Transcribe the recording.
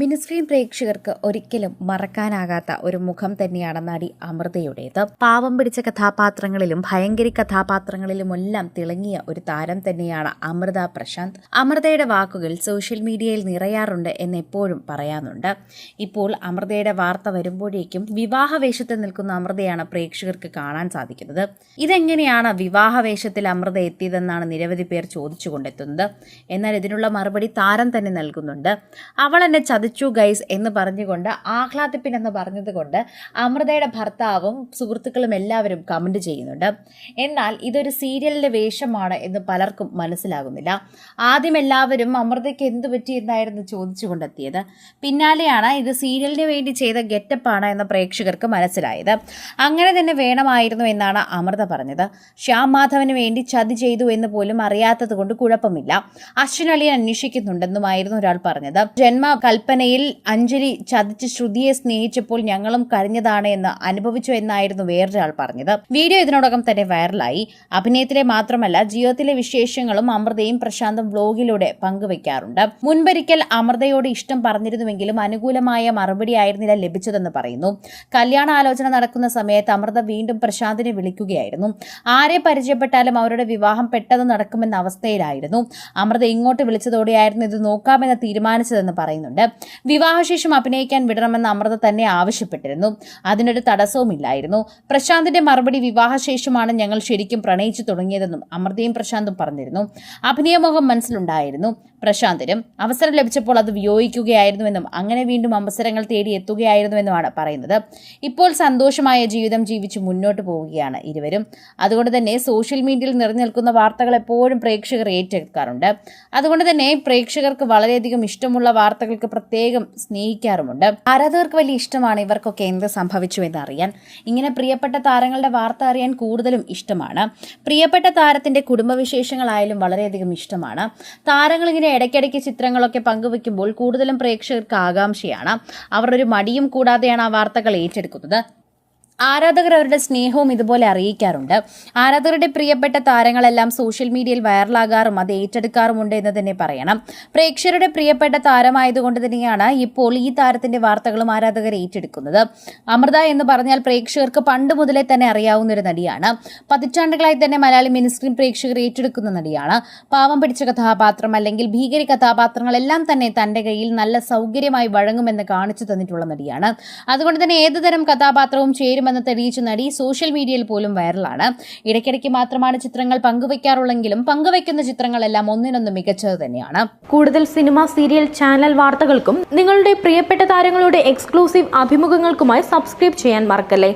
Mini screen പ്രേക്ഷകർക്ക് ഒരിക്കലും മറക്കാനാകാത്ത ഒരു മുഖം തന്നെയാണ് നടി അമൃതയുടേത്. പാവം പിടിച്ച കഥാപാത്രങ്ങളിലും ഭയങ്കരി കഥാപാത്രങ്ങളിലുമെല്ലാം തിളങ്ങിയ ഒരു താരം തന്നെയാണ് അമൃത പ്രശാന്ത്. അമൃതയുടെ വാക്കുകൾ സോഷ്യൽ മീഡിയയിൽ നിറയാറുണ്ട് എന്ന് എപ്പോഴും പറയാറുണ്ട് ഇപ്പോൾ അമൃതയുടെ വാർത്ത വരുമ്പോഴേക്കും വിവാഹവേഷത്തിൽ നിൽക്കുന്ന അമൃതയാണ് പ്രേക്ഷകർക്ക് കാണാൻ സാധിക്കുന്നത്. ഇതെങ്ങനെയാണ് വിവാഹവേഷത്തിൽ അമൃത എത്തിയതെന്നാണ് നിരവധി പേർ ചോദിച്ചുകൊണ്ടെത്തുന്നത്. എന്നാൽ ഇതിനുള്ള മറുപടി താരം തന്നെ നൽകുന്നുണ്ട്. അവൾ എന്നെ ചതിച്ചു ഗൈസ് എന്ന് പറഞ്ഞുകൊണ്ട് ആഹ്ലാദിപ്പിൻ എന്ന് പറഞ്ഞതുകൊണ്ട് അമൃതയുടെ ഭർത്താവും സുഹൃത്തുക്കളും എല്ലാവരും കമന്റ് ചെയ്യുന്നുണ്ട്. എന്നാൽ ഇതൊരു സീരിയലിന്റെ വേഷമാണ് എന്ന് പലർക്കും മനസ്സിലാകുന്നില്ല. ആദ്യം എല്ലാവരും അമൃതയ്ക്ക് എന്ത് പറ്റി എന്നായിരുന്നു ചോദിച്ചുകൊണ്ടെത്തിയത്. പിന്നാലെയാണ് ഇത് സീരിയലിന് വേണ്ടി ചെയ്ത ഗെറ്റപ്പാണ് എന്ന് പ്രേക്ഷകർക്ക് മനസ്സിലായത്. അങ്ങനെ തന്നെ വേണമായിരുന്നു എന്നാണ് അമൃത പറഞ്ഞത്. ശ്യാം മാധവന് വേണ്ടി ചതി ചെയ്തു എന്ന് പോലും അറിയാത്തത് കൊണ്ട് കുഴപ്പമില്ല അശ്വിനളിയെ അന്വേഷിക്കുന്നുണ്ടെന്നുമായിരുന്നു ഒരാൾ പറഞ്ഞത്. ജന്മ കൽപ്പനയിൽ അഞ്ജലി ചതിച്ച് ശ്രുതിയെ സ്നേഹിച്ചപ്പോൾ ഞങ്ങളും കരഞ്ഞതാണ് എന്ന് അനുഭവിച്ചു എന്നായിരുന്നു വേറൊരാൾ പറഞ്ഞത്. വീഡിയോ ഇതിനോടകം തന്നെ വൈറലായി. അഭിനയത്തിലെ മാത്രമല്ല ജീവിതത്തിലെ വിശേഷങ്ങളും അമൃതയും പ്രശാന്തും വ്ലോഗിലൂടെ പങ്കുവെക്കാറുണ്ട്. മുൻപൊരിക്കൽ അമൃതയോട് ഇഷ്ടം പറഞ്ഞിരുന്നുവെങ്കിലും അനുകൂലമായ മറുപടി ആയിരുന്നില്ല ലഭിച്ചതെന്ന് പറയുന്നു. കല്യാണ ആലോചന നടക്കുന്ന സമയത്ത് അമൃത വീണ്ടും പ്രശാന്തിനെ വിളിക്കുകയായിരുന്നു. ആരെ പരിചയപ്പെട്ടാലും അവരുടെ വിവാഹം പെട്ടെന്ന് നടക്കുമെന്ന അവസ്ഥയിലായിരുന്നു. അമൃത ഇങ്ങോട്ട് വിളിച്ചതോടെയായിരുന്നു ഇത് നോക്കാമെന്ന് തീരുമാനിച്ചതെന്ന് പറയുന്നുണ്ട്. വിവാഹശേഷം അഭിനയിക്കാൻ വിടണമെന്ന് അമൃത തന്നെ ആവശ്യപ്പെട്ടിരുന്നു. അതിനൊരു തടസ്സവുമില്ലായിരുന്നു. പ്രശാന്തിന്റെ മറുപടി വിവാഹശേഷമാണ് ഞങ്ങൾ ശരിക്കും പ്രണയിച്ചു തുടങ്ങിയതെന്നും അമൃതയും പ്രശാന്തും പറഞ്ഞിരുന്നു. അഭിനയമോഹം മനസ്സിലുണ്ടായിരുന്നു. പ്രശാന്തിനും അവസരം ലഭിച്ചപ്പോൾ അത് വിയോഗിക്കുകയായിരുന്നുവെന്നും അങ്ങനെ വീണ്ടും അവസരങ്ങൾ തേടി എത്തുകയായിരുന്നുവെന്നുമാണ് പറയുന്നത്. ഇപ്പോൾ സന്തോഷമായ ജീവിതം ജീവിച്ച് മുന്നോട്ട് പോവുകയാണ് ഇരുവരും. അതുകൊണ്ട് തന്നെ സോഷ്യൽ മീഡിയയിൽ നിറഞ്ഞു നിൽക്കുന്ന വാർത്തകൾ എപ്പോഴും പ്രേക്ഷകർ ഏറ്റെടുക്കാറുണ്ട്. അതുകൊണ്ട് തന്നെ പ്രേക്ഷകർക്ക് വളരെയധികം ഇഷ്ടമുള്ള വാർത്തകൾക്ക് പ്രത്യേകം സ്നേഹിക്കാറുമുണ്ട്. ആരാധകർക്ക് വലിയ ഇഷ്ടമാണ് ഇവർക്കൊക്കെ എന്ത് സംഭവിച്ചു എന്നറിയാൻ. ഇങ്ങനെ പ്രിയപ്പെട്ട താരങ്ങളുടെ വാർത്ത അറിയാൻ കൂടുതലും ഇഷ്ടമാണ്. പ്രിയപ്പെട്ട താരത്തിന്റെ കുടുംബവിശേഷങ്ങളായാലും വളരെയധികം ഇഷ്ടമാണ്. താരങ്ങൾ ഇങ്ങനെ ഇടയ്ക്കിടയ്ക്ക് ചിത്രങ്ങളൊക്കെ പങ്കുവെക്കുമ്പോൾ കൂടുതലും പ്രേക്ഷകർക്ക് ആകാംക്ഷയാണ്. അവർ ഒരു മടിയും കൂടാതെയാണ് ആ വാർത്തകൾ ഏറ്റെടുക്കുന്നത്. ആരാധകർ അവരുടെ സ്നേഹവും ഇതുപോലെ അറിയിക്കാറുണ്ട്. ആരാധകരുടെ പ്രിയപ്പെട്ട താരങ്ങളെല്ലാം സോഷ്യൽ മീഡിയയിൽ വൈറലാകാറും അത് ഏറ്റെടുക്കാറുമുണ്ട് എന്ന് തന്നെ പറയണം. പ്രേക്ഷകരുടെ പ്രിയപ്പെട്ട താരമായതുകൊണ്ട് തന്നെയാണ് ഇപ്പോൾ ഈ താരത്തിന്റെ വാർത്തകളും ആരാധകർ ഏറ്റെടുക്കുന്നത്. അമൃത എന്ന് പറഞ്ഞാൽ പ്രേക്ഷകർക്ക് പണ്ട് മുതലേ തന്നെ അറിയാവുന്ന ഒരു നടിയാണ്. പതിറ്റാണ്ടുകളായി തന്നെ മലയാളി മിനിസ്ക്രീൻ പ്രേക്ഷകർ ഏറ്റെടുക്കുന്ന നടിയാണ്. പാവം പിടിച്ച കഥാപാത്രം അല്ലെങ്കിൽ ഭീകരി കഥാപാത്രങ്ങളെല്ലാം തന്നെ തന്റെ കയ്യിൽ നല്ല സൗകര്യമായി വഴങ്ങുമെന്ന് കാണിച്ചു തന്നിട്ടുള്ള നടിയാണ്. അതുകൊണ്ട് തന്നെ ഏതുതരം കഥാപാത്രവും ചേരുമെന്ന് തെളിയിച്ച നടി സോഷ്യൽ മീഡിയയിൽ പോലും വൈറലാണ്. ഇടയ്ക്കിടയ്ക്ക് മാത്രമാണ് ചിത്രങ്ങൾ പങ്കുവയ്ക്കാറുള്ളെങ്കിലും പങ്കുവയ്ക്കുന്ന ചിത്രങ്ങളെല്ലാം ഒന്നിനൊന്ന് മികച്ചത് തന്നെയാണ്. കൂടുതൽ സിനിമ സീരിയൽ ചാനൽ വാർത്തകൾക്കും നിങ്ങളുടെ പ്രിയപ്പെട്ട താരങ്ങളുടെ എക്സ്ക്ലൂസീവ് അഭിമുഖങ്ങൾക്കുമായി സബ്സ്ക്രൈബ് ചെയ്യാൻ മറക്കല്ലേ?